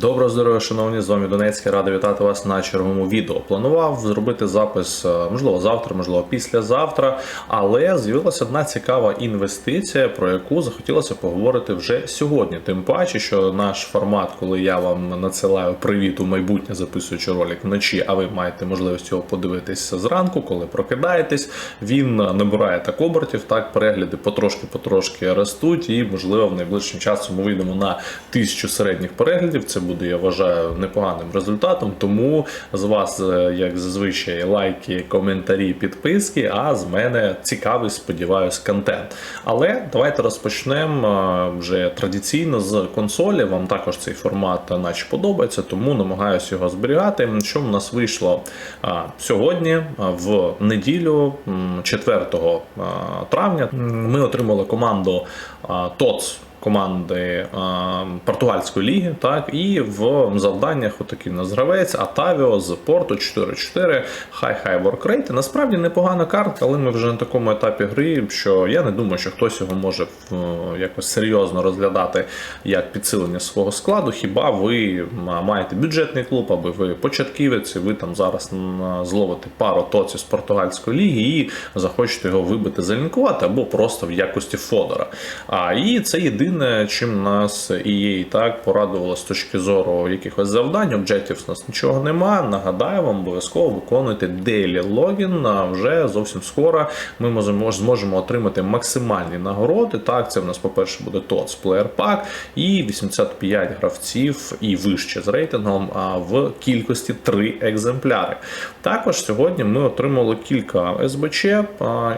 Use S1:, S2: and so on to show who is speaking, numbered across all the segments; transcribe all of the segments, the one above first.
S1: Доброго здоров'я, шановні, з вами Донецький. Радий вітати вас на черговому відео. Планував зробити запис, е, можливо, завтра, можливо, післязавтра, але з'явилася одна цікава інвестиція, про яку захотілося поговорити вже сьогодні. Тим паче, що наш формат, коли я вам надсилаю привіт у майбутнє, записуючи ролик вночі, а ви маєте можливість його подивитись зранку, коли прокидаєтесь, він набирає так обертів, так перегляди потрошки-потрошки ростуть, і можливо в найближчим часом ми вийдемо на тисячу середніх переглядів. Це буде, я вважаю, непоганим результатом. Тому з вас, е, як зазвичай, лайки, коментарі, підписки. А з мене цікавий, сподіваюсь, контент. Але давайте розпочнемо е, вже традиційно з консолі. Вам також цей формат е, наче подобається, тому намагаюся його зберігати. Що в нас вийшло сьогодні, в неділю, м, 4 травня, ми отримали команду ТОЦ команди е, португальської ліги, так і в завданнях отакий у нас гравець Атавіо з порту 4-4 хай-хай воркрейт. Насправді непогана картка, але ми вже на такому етапі гри, що я не думаю, що хтось його може е, якось серйозно розглядати як підсилення свого складу. Хіба ви маєте бюджетний клуб, аби ви початківець, і ви там зараз зловите пару тоців з португальської ліги і захочете його вибити, залінкувати або просто в якості фодора. А і це єдине, чим нас EA так порадувало з точки зору якихось завдань. Об'єктів у нас нічого нема. Нагадаю вам, обов'язково виконуйте daily логін. Вже зовсім скоро ми зможемо отримати максимальні нагороди. Так, це в нас, по-перше, буде TOTS Player Pack і 85 гравців і вище з рейтингом в кількості 3 екземпляри. Також сьогодні ми отримали кілька СБЧ.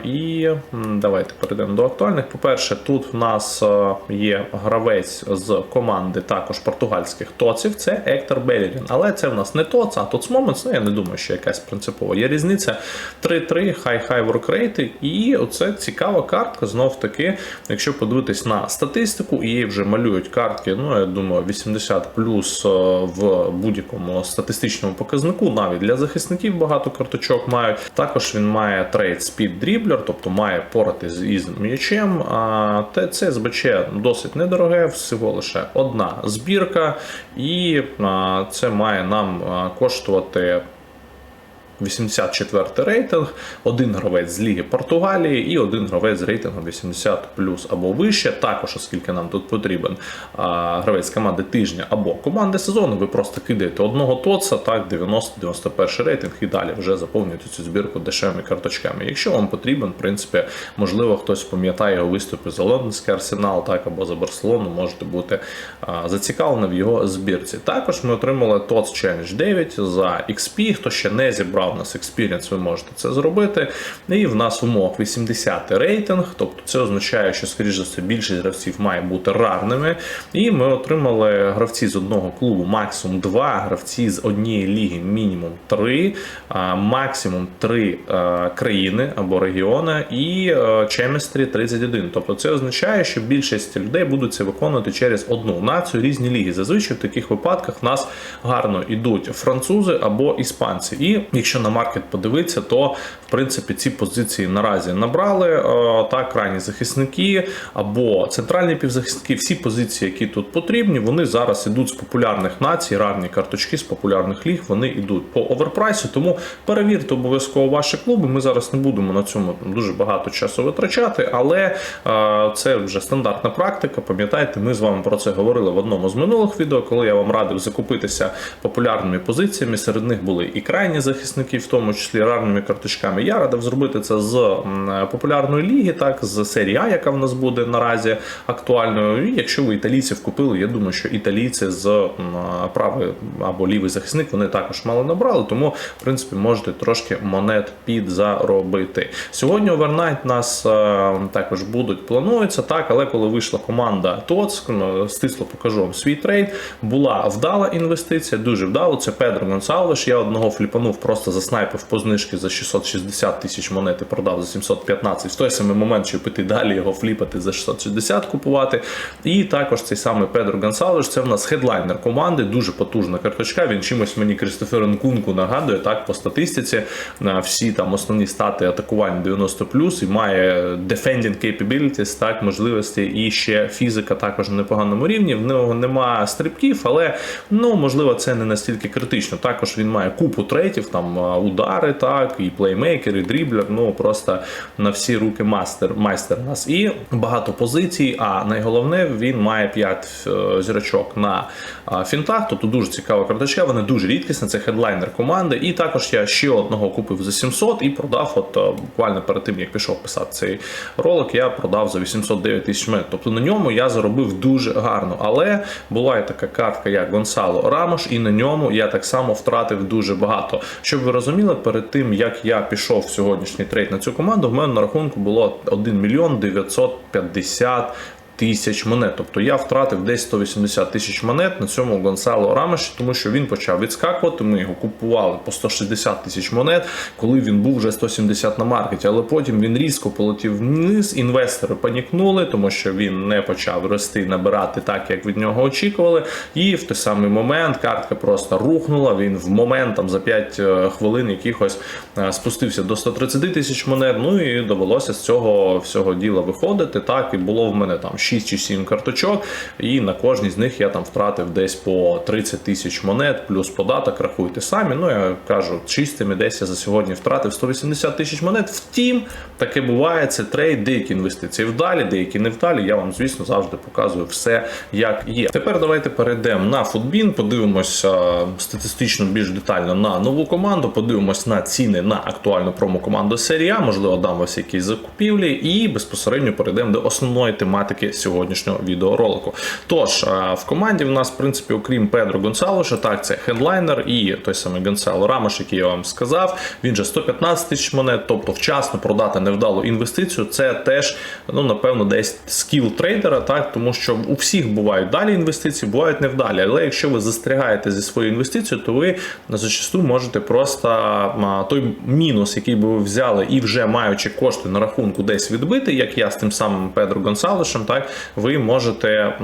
S1: І давайте перейдемо до актуальних. По-перше, тут в нас а, є гравець з команди також португальських тоців. Це Ектор Белерін. Але це в нас не тоц, а тоц Moments. Ну я не думаю, що якась принципова є різниця. 3-3, хай-хай воркрейти. І оце цікава картка. Знов таки, якщо подивитись на статистику, і вже малюють картки. Ну я думаю, 80 плюс е, в будь-якому статистичному показнику. Навіть для захисників багато карточок мають. Також він має трейд спід дріблер, тобто має порати з із м'ячем. Це СБЧ досить недороге, всього лише одна збірка, і це має нам коштувати. 84 рейтинг, один гравець з Ліги Португалії і один гравець з рейтингом 80 плюс або вище. Також, оскільки нам тут потрібен а, гравець команди тижня або команди сезону, ви просто кидаєте одного тоца, так, 90-91 рейтинг і далі вже заповнюєте цю збірку дешевими карточками. Якщо вам потрібен, в принципі, можливо, хтось пам'ятає його виступи за Лондонський арсенал, так або за Барселону, можете бути а, зацікавлені в його збірці. Також ми отримали TOTS Challenge 9 за XP. Хто ще не зібрав у нас Experience, ви можете це зробити. І в нас в умовах 80 рейтинг, тобто це означає, що, скоріш за все, більшість гравців має бути рарними. І ми отримали гравці з одного клубу максимум 2, гравці з однієї ліги мінімум 3, максимум 3 країни або регіони і Chemistry 31. Тобто це означає, що більшість людей будуть це виконувати через одну націю різні ліги. Зазвичай в таких випадках в нас гарно йдуть французи або іспанці. І якщо на маркет подивитися, то в принципі ці позиції наразі набрали е, так, крайні захисники або центральні півзахисники. Всі позиції, які тут потрібні, вони зараз ідуть з популярних націй, рарні карточки з популярних ліг. Вони йдуть по оверпрайсу. Тому перевірте обов'язково ваші клуби. Ми зараз не будемо на цьому дуже багато часу витрачати, але е, це вже стандартна практика. Пам'ятаєте, ми з вами про це говорили в одному з минулих відео, коли я вам радив закупитися популярними позиціями. Серед них були і крайні захисники, в тому числі рарними карточками. Я радив зробити це з популярної ліги, так з серії А, яка в нас буде наразі актуальною. І якщо ви італійців купили, я думаю, що італійці з правий або лівий захисник вони також мало набрали, тому в принципі можете трошки монет підзаробити. Сьогодні овернайт нас е, також будуть планується, так, але коли вийшла команда ТОЦ, ну, стисло покажу вам свій трейд, була вдала інвестиція, дуже вдало. Це Педро Гонсалвеш. Я одного фліпанув просто за заснайпив по знижки за 660 тисяч монет і продав за 715. В той самий момент, щоб піти далі, його фліпати за 660 купувати. І також цей самий Педро Гонсалеш, це в нас хедлайнер команди, дуже потужна карточка. Він чимось мені Крістофера Нкунку нагадує так по статистиці. Всі там основні стати атакування 90 і має defending capabilities, так, можливості, і ще фізика також на непоганому рівні. В нього немає стрибків, але ну можливо це не настільки критично. Також він має купу трейтів, там удари, так, і плеймейкер, і дріблер. Ну просто на всі руки мастер, майстер у нас. І багато позицій. А найголовне, він має 5 е, зірочок на фінтах. Тобто дуже цікава карточка. Вона дуже рідкісна. Це хедлайнер команди. І також я ще одного купив за 700 і продав. От е, буквально перед тим як пішов писати цей ролик, я продав за 809 тисяч монет. Тобто на ньому я заробив дуже гарно. Але була і така картка, як Гонсало Рамош, і на ньому я так само втратив дуже багато. Щоб ви розуміли, перед тим як я пішов в сьогоднішній трейд на цю команду, в мене на рахунку було 1 мільйон 950 тисяч монет. Тобто я втратив десь 180 тисяч монет на цьому Гонсало Рамоші, тому що він почав відскакувати. Ми його купували по 160 тисяч монет, коли він був вже 170 на маркеті. Але потім він різко полетів вниз. Інвестори панікнули, тому що він не почав рости, набирати так, як від нього очікували. І в той самий момент картка просто рухнула. Він в момент там за 5 хвилин якихось е, спустився до 130 тисяч монет. Ну і довелося з цього всього діла виходити. Так і було в мене там 6 чи 7 карточок, і на кожній з них я там втратив десь по 30 тисяч монет, плюс податок, рахуйте самі. Ну я кажу, чистими десь я за сьогодні втратив 180 тисяч монет. Втім, таке буває, це трейд, деякі інвестиції вдалі, деякі не вдалі. Я вам, звісно, завжди показую все, як є. Тепер давайте перейдемо на футбін, подивимося статистично більш детально на нову команду, подивимось на ціни на актуальну промо-команду серії А, можливо, дам вас якісь закупівлі, і безпосередньо перейдемо до основної тематики сьогоднішнього відеоролику. Тож е, в команді в нас, в принципі, окрім Педро Гонсалоша, так це хедлайнер і той самий Гонсало Рамош, який я вам сказав. Він же 115 тисяч монет, тобто вчасно продати невдалу інвестицію. Це теж, ну напевно, десь скіл трейдера, так тому що у всіх бувають далі інвестиції, бувають невдалі. Але якщо ви застрягаєте зі своєю інвестицією, то ви зачасту можете просто той мінус, який би ви взяли, і вже маючи кошти на рахунку, десь відбити, як я з тим самим Педро Гонсалешем, так ви можете е,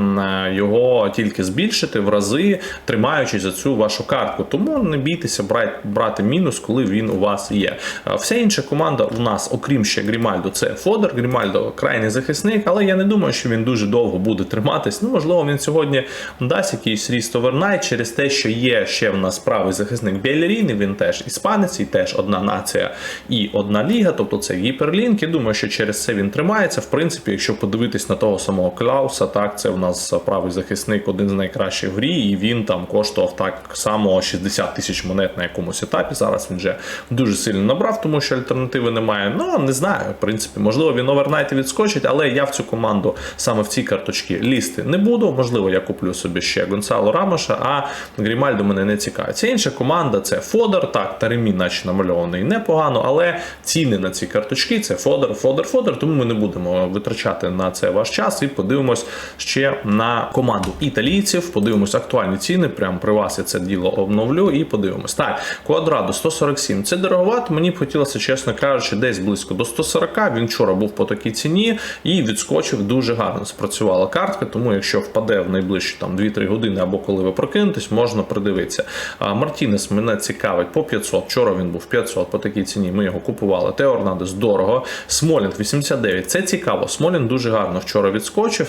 S1: його тільки збільшити в рази, тримаючи за цю вашу картку. Тому не бійтеся брати, мінус, коли він у вас є. Вся інша команда у нас, окрім ще Грімальдо, це Фодер. Грімальдо крайній захисник, але я не думаю, що він дуже довго буде триматись. Ну, можливо, він сьогодні дасть якийсь ріст овернайт через те, що є ще в нас правий захисник Белеріни, він теж іспанець, і теж одна нація і одна ліга, тобто це гіперлінк. Я думаю, що через це він тримається. В принципі, якщо подивитись на того самого Клауса, так це в нас правий захисник, один з найкращих в грі, і він там коштував так само 60 тисяч монет на якомусь етапі. Зараз він вже дуже сильно набрав, тому що альтернативи немає. Ну не знаю, в принципі, можливо, він овернайти відскочить, але я в цю команду саме в цій карточці лізти не буду. Можливо, я куплю собі ще Гонсало Рамоша, а Грімальдо мене не цікавить. Це інша команда, це Фодор. Так, Таремі, наче намальований непогано, але ціни на ці карточки це Фодор, Фодор, Фодор. Тому ми не будемо витрачати на це ваш час і подивимось ще на команду італійців. Подивимось актуальні ціни. Прямо при вас я це діло обновлю і подивимось. Так, Квадрадо 147. Це дороговато. Мені б хотілося, чесно кажучи, десь близько до 140. Він вчора був по такій ціні і відскочив дуже гарно. Спрацювала картка, тому якщо впаде в найближчі там 2-3 години або коли ви прокинетесь, можна придивитися. А Мартінес мене цікавить по 500. Вчора він був 500 по такій ціні. Ми його купували. Теорнадес дорого. Смолінг 89. Це цікаво. Смолін дуже гарно вчора відскочив.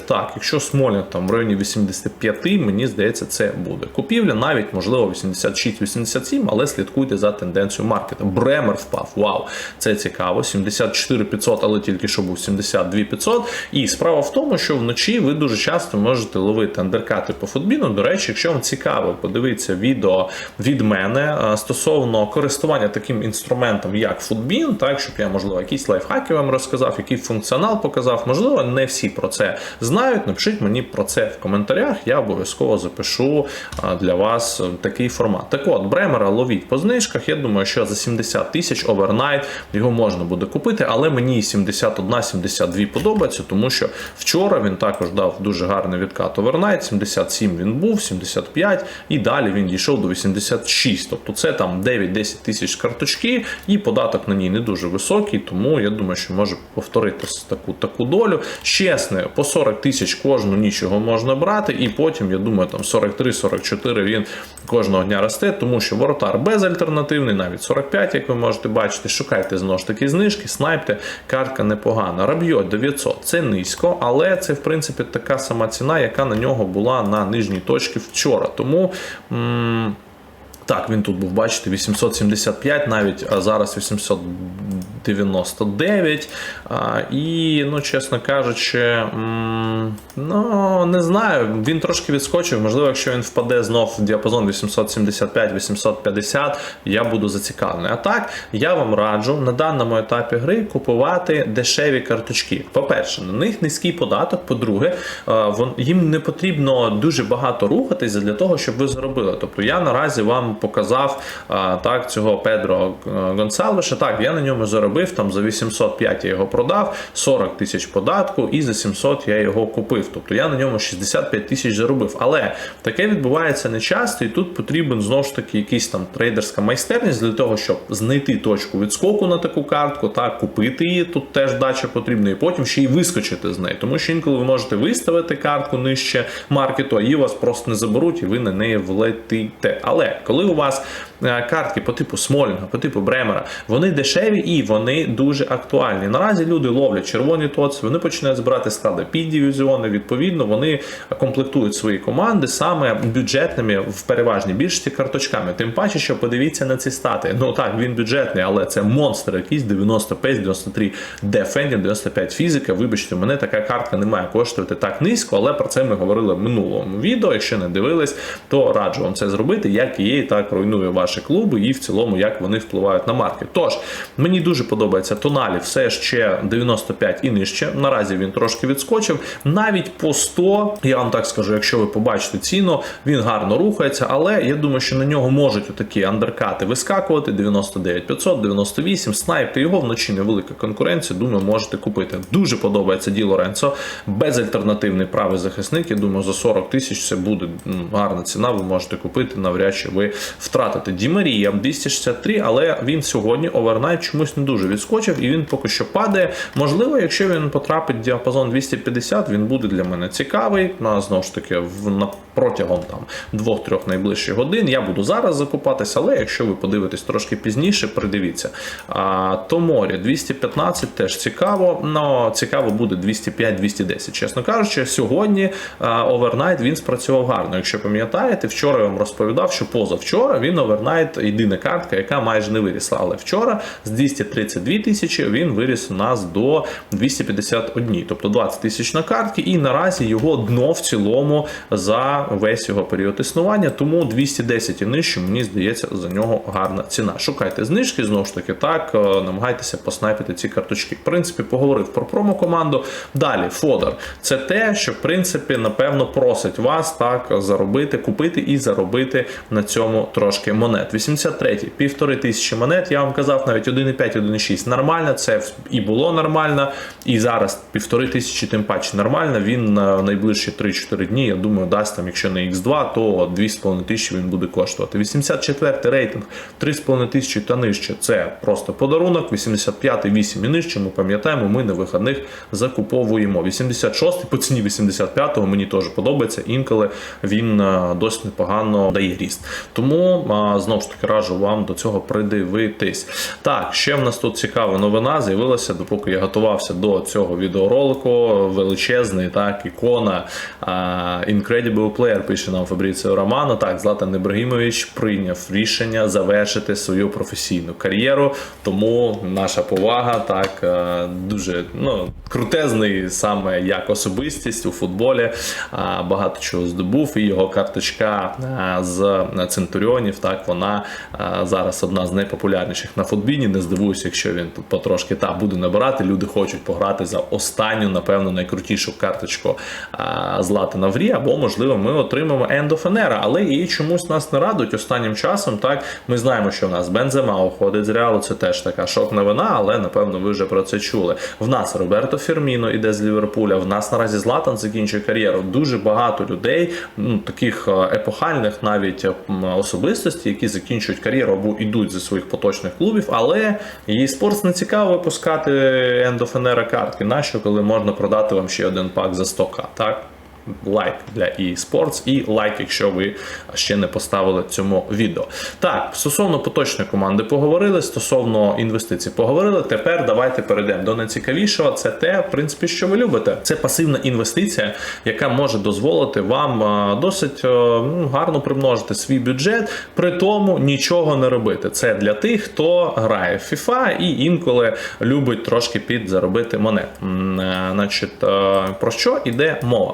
S1: Так, якщо Смолінг там в районі 85, мені здається, це буде. Купівля навіть можливо 86-87, але слідкуйте за тенденцією маркету. Бремер впав. Вау, це цікаво. 74 500, але тільки що був 72 500. І справа в тому, що вночі ви дуже часто можете ловити андеркати по футбіну. До речі, якщо вам цікаво, подивіться відео від мене стосовно користування таким інструментом, як футбін, так щоб я можливо якісь лайфхаки вам розказав, який функціонал показав. Можливо, не всі про це знають. Напишіть мені про це в коментарях. Я обов'язково запишу для вас е, такий формат. Так от, Бремера ловіть по знижках. Я думаю, що за 70 тисяч овернайт його можна буде купити, але мені 71-72 подобається, тому що вчора він також дав дуже гарний відкат овернайт. 77 він був, 75, і далі він дійшов до 86. Тобто це там 9-10 тисяч карточки, і податок на ній не дуже високий, тому я думаю, що може повторити таку таку долю. Чесне, по 40 тисяч кожну ніч його можна брати, і потім, я думаю, там 43-44 він кожного дня росте, тому що воротар безальтернативний, навіть 45, як ви можете бачити. Шукайте знову ж таки знижки, снайпте, картка непогана. Раб'йо 900 це низько, але це в принципі така сама ціна, яка на нього була на нижній точці вчора. Тому. М- так, він тут був, бачите, 875, навіть а зараз 899. А, і, ну, чесно кажучи, ну, не знаю, він трошки відскочив. Можливо, якщо він впаде знов в діапазон 875-850, я буду зацікавлений. А так, я вам раджу на даному етапі гри купувати дешеві карточки. По-перше, на них низький податок. По-друге, їм не потрібно дуже багато рухатися для того, щоб ви заробили. Тобто я наразі вам показав так цього Педро е, Гонсалвеша. Так, я на ньому заробив там за 805 я його продав, 40 тисяч податку, і за 700 я його купив. Тобто я на ньому 65 тисяч заробив. Але таке відбувається не часто, і тут потрібен знову ж таки якийсь там трейдерська майстерність для того, щоб знайти точку відскоку на таку картку, так купити її. Тут теж дача потрібна, і потім ще й вискочити з неї. Тому що інколи ви можете виставити картку нижче маркету, а її вас просто не заберуть, і ви на неї влетите. Але коли у вас е, картки по типу Смолінга, по типу Бремера, вони дешеві і вони дуже актуальні. Наразі люди ловлять червоні тоці, вони починають збирати склади під дивізіони. Відповідно, вони комплектують свої команди саме бюджетними в переважній більшості карточками. Тим паче, що подивіться на ці стати. Ну так, він бюджетний, але це монстр якийсь 90 пейс, 93 дефендінг, 95 фізика. Вибачте, мене така картка не має коштувати так низько, але про це ми говорили в минулому відео. Якщо не дивились, то раджу вам це зробити, як і так руйнує ваші клуби і в цілому як вони впливають на маркет. Тож мені дуже подобається тоналі, все ще 95 і нижче. Наразі він трошки відскочив. Навіть по 100, я вам так скажу, якщо ви побачите ціну, він гарно рухається, але я думаю, що на нього можуть такі андеркати вискакувати. 99 500, 98, снайпти його вночі невелика конкуренція. Думаю, можете купити. Дуже подобається Ді Лоренцо. Безальтернативний правий захисник. Я думаю, за 40 тисяч це буде гарна ціна. Ви можете купити, навряд чи ви втратите. Ді Марія 263, але він сьогодні овернайт чомусь не дуже відскочив і він поки що падає. Можливо, якщо він потрапить в діапазон 250, він буде для мене цікавий. Ну, а знову ж таки, в на протягом там двох-трьох найближчих годин. Я буду зараз закупатися, але якщо ви подивитесь трошки пізніше, придивіться. А, Томорі 215 теж цікаво, але цікаво буде 205-210. Чесно кажучи, сьогодні а, овернайт він спрацював гарно. Якщо пам'ятаєте, вчора я вам розповідав, що позавчора він овернайт єдина картка, яка майже не вирісла. Але вчора з 232 тисячі він виріс у нас до 251, тобто 20 тисяч на картки, і наразі його дно в цілому за весь його період існування. Тому 210 і нижче, мені здається, за нього гарна ціна. Шукайте знижки, знову ж таки, так, е, намагайтеся поснайпити ці карточки. В принципі, поговорив про промо-команду. Далі, Фодор. Це те, що, в принципі, напевно, просить вас так заробити, купити і заробити на цьому трошки монет. 83-й, півтори тисячі монет. Я вам казав, навіть 1,5, 1,6 нормально. Це і було нормально, і зараз півтори тисячі, тим паче нормально. Він на найближчі 3-4 дні, я думаю, дасть там, якщо не X2, то 2,5 тисячі він буде коштувати. 84 рейтинг, 3,5 тисячі та нижче. Це просто подарунок. 85-й 8 і нижче. Ми пам'ятаємо, ми на вихідних закуповуємо. 86-й по ціні 85-го мені теж подобається. Інколи він е, досить непогано дає ріст. Тому знову ж таки раджу вам до цього придивитись. Так, ще в нас тут цікава новина. З'явилася, допоки я готувався до цього відеоролику. Величезний так, ікона Incredible Player плеєр пише нам Фабріціо Романо. Так, Златан Ібрагімович прийняв рішення завершити свою професійну кар'єру. Тому наша повага так е, дуже ну, крутезний саме як особистість у футболі. Багато чого здобув, і його карточка е, з Центуріонів. Так, вона е, зараз одна з найпопулярніших на футбіні. Не здивуюся, якщо він тут потрошки та буде набирати. Люди хочуть пограти за останню, напевно, найкрутішу карточку Златана в Рі, або можливо ми отримаємо Era, але її чомусь нас не радують останнім часом. Так ми знаємо, що в нас Бензема уходить з Реалу. Це теж така шок новина, але напевно ви вже про це чули. В нас Роберто Ферміно іде з Ліверпуля. В нас наразі Златан закінчує кар'єру. Дуже багато людей, ну таких е, епохальних навіть е, м, особистостей, які закінчують кар'єру або йдуть зі своїх поточних клубів, але їй спортс не цікаво випускати Era картки. Нащо, коли можна продати вам ще один пак за 100к, так? Лайк для eSports і лайк, якщо ви ще не поставили цьому відео. Так, стосовно поточної команди поговорили, стосовно інвестицій поговорили. Тепер давайте перейдемо до найцікавішого. Це те, в принципі, що ви любите. Це пасивна інвестиція, яка може дозволити вам досить ну, гарно примножити свій бюджет, при тому нічого не робити. Це для тих, хто грає в FIFA і інколи любить трошки підзаробити монет. Е, Значить, е, про що йде мова?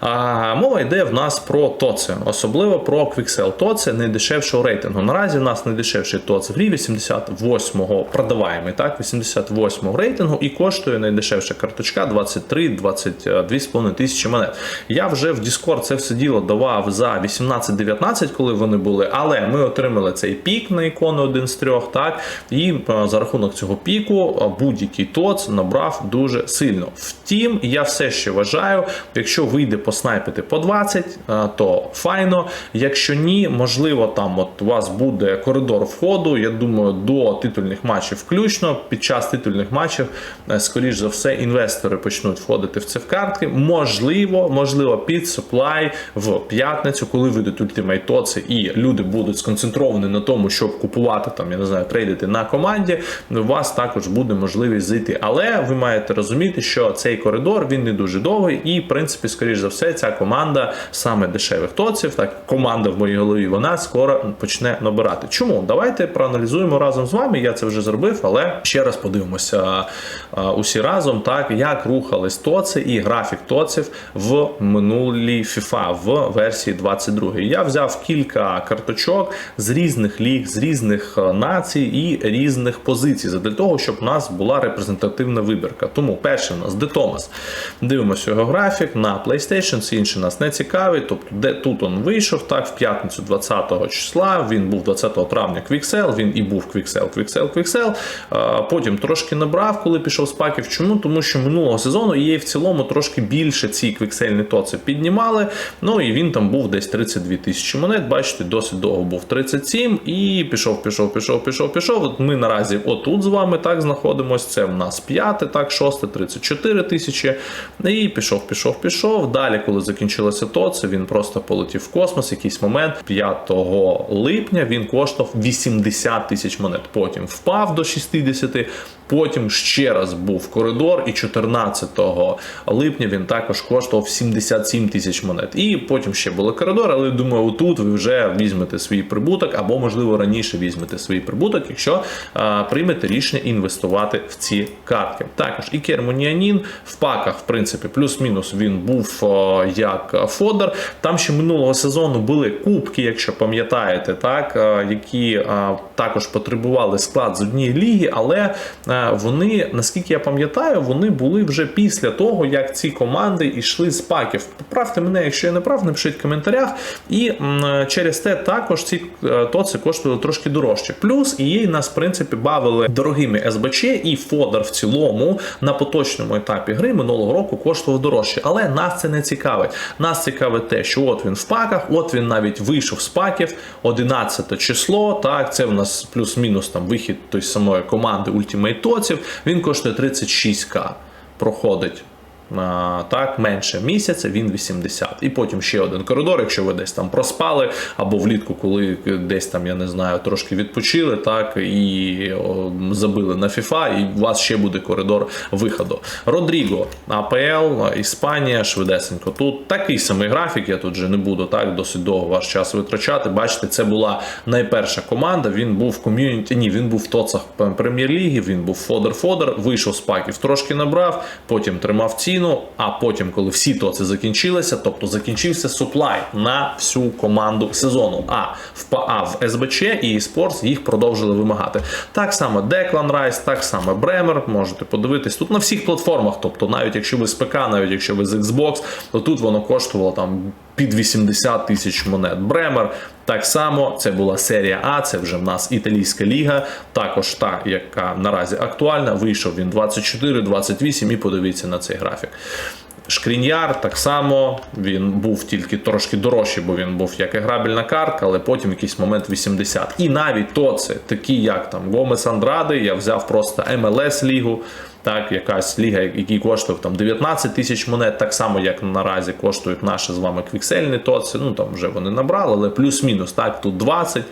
S1: А мова йде в нас про ТОЦи, особливо про Quixel ТОЦи найдешевшого рейтингу. Наразі в нас найдешевший ТОЦ в грі 88-го продаваємий, так, 88-го рейтингу і коштує найдешевша карточка 23-22,5 тисячі монет. Я вже в Discord це все діло давав за 18-19, коли вони були, але ми отримали цей пік на ікону один з трьох, так, і е, за рахунок цього піку е, будь-який ТОЦ набрав дуже сильно. Втім, я все ще вважаю, якщо вийде поснайпити по 20, е, то файно. Якщо ні, можливо, там от у вас буде коридор входу. Я думаю, до титульних матчів включно. Під час титульних матчів, е, скоріш за все, інвестори почнуть входити в це в картки. Можливо, можливо, під суплай в п'ятницю, коли вийдуть ультимейт тоци, і люди будуть сконцентровані на тому, щоб купувати там, я не знаю, трейдити на команді. У вас також буде можливість зайти. Але ви маєте розуміти, що цей коридор він не дуже довгий, і в принципі, скоріш за все, ця команда саме дешевих тоців, так команда в моїй голові, вона скоро почне набирати. Чому? Давайте проаналізуємо разом з вами. Я це вже зробив, але ще раз подивимося усі разом, так як рухались тоци і графік тоців в минулій FIFA в версії 22. Я взяв кілька карточок з різних ліг, з різних е, націй і різних позицій, для того, щоб у нас була репрезентативна вибірка. Тому перший у нас Де Томас. Дивимося його графік на PlayStation, всі інші нас не цікавить. Тобто, де тут він вийшов, так, в п'ятницю 20 числа, він був 20 травня Quixel, він і був Quixel, Quixel. А, Потім трошки набрав, коли пішов з паків. Чому? Тому що минулого сезону її в цілому трошки більше ці квіксельні тоци піднімали. Ну і він там був десь 32 тисячі монет. Бачите, досить довго був 37 і пішов, пішов, пішов, пішов, пішов. От ми наразі отут з вами так знаходимося. Це в нас п'яте, так, шосте, 34 тисячі. І пішов, пішов, пішов. Далі, коли закінчилося ТОЦ, він просто полетів в космос. Якийсь момент 5 липня він коштував 80 тисяч монет. Потім впав до 60. Потім ще раз був коридор, і 14 липня він також коштував 77 тисяч монет. І потім ще були коридор, але думаю, отут ви вже візьмете свій прибуток, або, можливо, раніше візьмете свій прибуток, якщо а, приймете рішення інвестувати в ці картки. Також і Кермоніанін в паках, в принципі, плюс-мінус він був як фодер. Там ще минулого сезону були кубки, якщо пам'ятаєте, так, які також потребували склад з однієї ліги, але вони, наскільки я пам'ятаю, вони були вже після того, як ці команди йшли з паків. Поправте мене, якщо я не прав, напишіть в коментарях. І через те також ці е, тоци коштували трошки дорожче. Плюс і нас, в принципі, бавили дорогими СБЧ і Фодер в цілому на поточному етапі гри минулого року коштував дорожче. Але нас це не цікавить. Нас цікавить те, що от він в паках, от він навіть вийшов з паків 11 число. Так, це в нас плюс-мінус там вихід той самої команди Ultimate Він коштує 36к. Проходить так, менше місяця, він 80. І потім ще один коридор, якщо ви десь там проспали, або влітку, коли десь там, я не знаю, трошки відпочили, так, і забили на FIFA, і у вас ще буде коридор виходу. Родріго, АПЛ, Іспанія, швидесенько. Тут такий самий графік, я тут вже не буду так досить довго ваш час витрачати. Бачите, це була найперша команда. Він був в ком'юніті. Ні, він був в тоцах прем'єр-ліги, він був фодер-фодер, вийшов з паків, трошки набрав, потім тримав ціну. А потім, коли всі тоци закінчилися, тобто закінчився суплай на всю команду сезону. А в ПА в СБЧ і eSports їх продовжили вимагати. Так само Declan Rice, так само Бремер. Можете подивитись тут на всіх платформах. Тобто, навіть якщо ви з ПК, навіть якщо ви з Xbox, то тут воно коштувало там під 80 тисяч монет. Бремер так само це була серія А, це вже в нас італійська ліга, також та, яка наразі актуальна. Вийшов він 24-28 і подивіться на цей графік. Шкріньяр так само він був тільки трошки дорожчий, бо він був як і грабельна картка, але потім якийсь момент 80. І навіть то це такі, як там Гомес Андради, я взяв просто МЛС лігу. Так, якась ліга, який коштує там 19 тисяч монет, так само, як наразі коштують наші з вами квіксельні тоци. Ну там вже вони набрали, але плюс-мінус. Так, тут 20,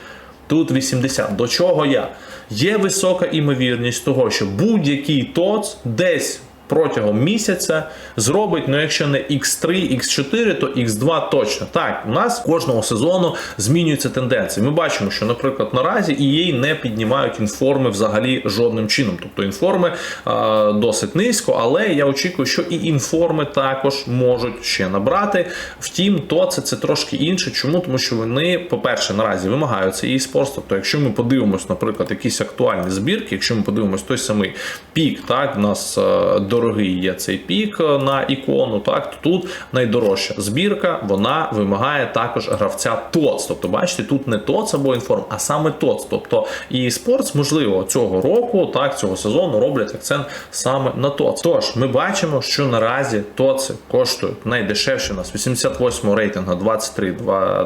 S1: тут 80. До чого я? Є висока імовірність того, що будь-який тоц десь протягом місяця зробить, ну якщо не X3, X4, то X2 точно. Так, у нас кожного сезону змінюються тенденції. Ми бачимо, що, наприклад, наразі EA не піднімають інформи взагалі жодним чином. Тобто інформи а, досить низько, але я очікую, що і інформи також можуть ще набрати. Втім, то це, це трошки інше. Чому? Тому що вони, по-перше, наразі вимагаються і спорт. Тобто, якщо ми подивимось, наприклад, якісь актуальні збірки, якщо ми подивимось той самий пік, так, у нас е, дорогий є цей пік е, на ікону, так, то тут найдорожча збірка, вона вимагає також гравця ТОЦ. Тобто, бачите, тут не ТОЦ або інформ, а саме ТОЦ. Тобто і спортс, можливо, цього року, так, цього сезону роблять акцент саме на ТОЦ. Тож, ми бачимо, що наразі ТОЦи коштують найдешевше у нас 88 рейтингу 23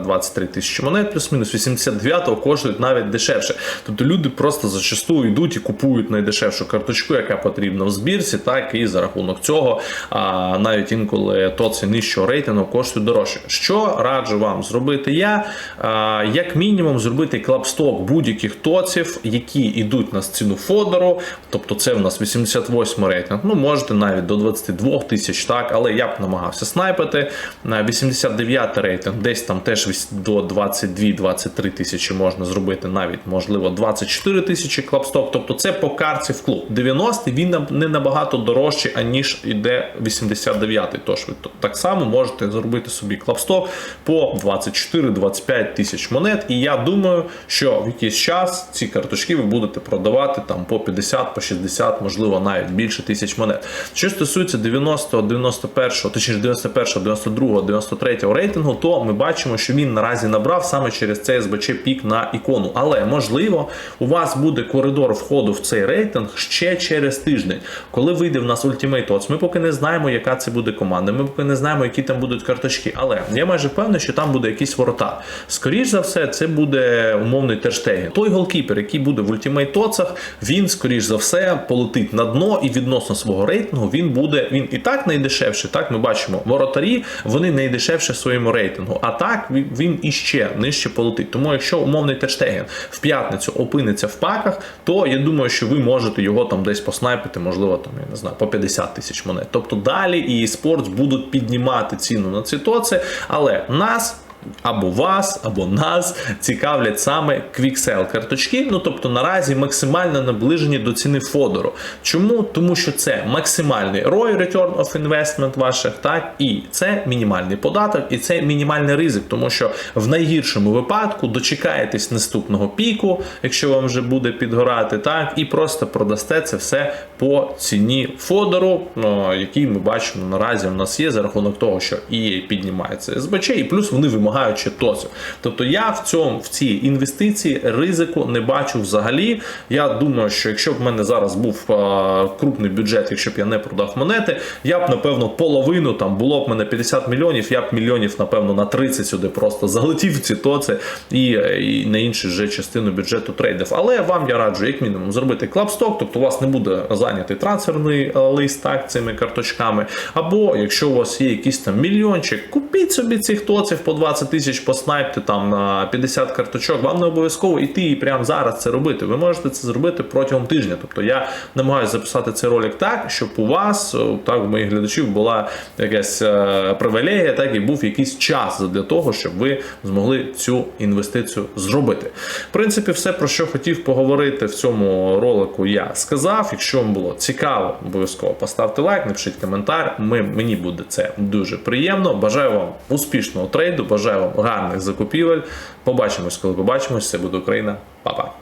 S1: 23 тисячі монет, плюс-мінус 89-го коштують навіть дешевше. Тобто люди просто зачастую йдуть і купують найдешевшу карточку, яка потрібна в збірці, так і за рахунок цього а, навіть інколи тоці нижчого рейтингу коштують дорожче. Що раджу вам зробити я? А, як мінімум, зробити клапсток будь-яких тоців, які йдуть на ціну фодеру, тобто це в нас 88 рейтинг. Ну, можете навіть до 22 тисяч, так, але я б намагався снайпити. На 89 рейтинг, десь там теж до 22-23 тисячі можна зробити, навіть можливо 24 тисячі клапсток. Тобто це по карці в клуб. 90 він не набагато дорожчий, аніж іде 89-й. Тож ви так само можете зробити собі клапсток по 24-25 тисяч монет. І я думаю, що в якийсь час ці карточки ви будете продавати там по 50, по 60, можливо, навіть більше тисяч монет. Що стосується 90, 91, точніше 91, 92, 93 рейтингу, то ми бачимо, що він наразі набрав саме через цей СБЧ пік на ікону. Але можливо, у вас буде коридор входу в цей рейтинг ще через тиждень, коли вийде в нас Ultimate Odds. Ми поки не знаємо, яка це буде команда. Ми поки не знаємо, які там будуть карточки. Але я майже впевнений, що там буде якийсь ворота. Скоріш за все, це буде умовний терштеген. Той голкіпер, який буде в Ultimate Odds, він, скоріш за все, полетить на дно і відносно свого рейтингу він буде. Він і так найдешевший. Так, ми бачимо, воротарі вони найдешевші в своєму рейтингу. А так він іще нижче полетить. Тому якщо умовний терштеген в п'ятницю опиниться в паках, то я думаю, що ви можете його там десь поснайпити, можливо, там я не знаю, по 50 тисяч монет. Тобто далі і спорт будуть піднімати ціну на ці тоци, але нас. Або вас, або нас цікавлять саме квіксел карточки. Ну тобто наразі максимально наближені до ціни фодору. Чому? Тому що це максимальний ROI, Return of Investment ваших, так, і це мінімальний податок, і це мінімальний ризик, тому що в найгіршому випадку дочекаєтесь наступного піку, якщо вам вже буде підгорати, так, і просто продасте це все по ціні фодору, ну, який ми бачимо наразі в нас є за рахунок того, що EA піднімається СБЧ, і плюс вони вимагають вимагаючи тосів. Тобто я в цьому в цій інвестиції ризику не бачу взагалі. Я думаю, що якщо б в мене зараз був а, крупний бюджет, якщо б я не продав монети, я б напевно половину там було б мене 50 мільйонів, я б мільйонів, напевно, на 30 сюди просто залетів ці тоци і, і на іншу вже частину бюджету трейдів. Але вам я раджу, як мінімум, зробити клабсток, тобто у вас не буде зайнятий трансферний е, лист так, цими карточками. Або якщо у вас є якийсь там мільйончик, купіть собі цих тоців по 20 тисяч, поснайпте там на 50 карточок. Вам не обов'язково йти і прямо зараз це робити. Ви можете це зробити протягом тижня. Тобто я намагаюся записати цей ролик так, щоб у вас, так, у моїх глядачів, була якась е, привілегія, так і був якийсь час для того, щоб ви змогли цю інвестицію зробити. В принципі, все про що хотів поговорити в цьому ролику, я сказав. Якщо вам було цікаво, обов'язково поставте лайк, напишіть коментар. Ми, мені буде це дуже приємно. Бажаю вам успішного трейду, вам гарних закупівель. Побачимось, коли побачимось. Це буде Україна. Па-па.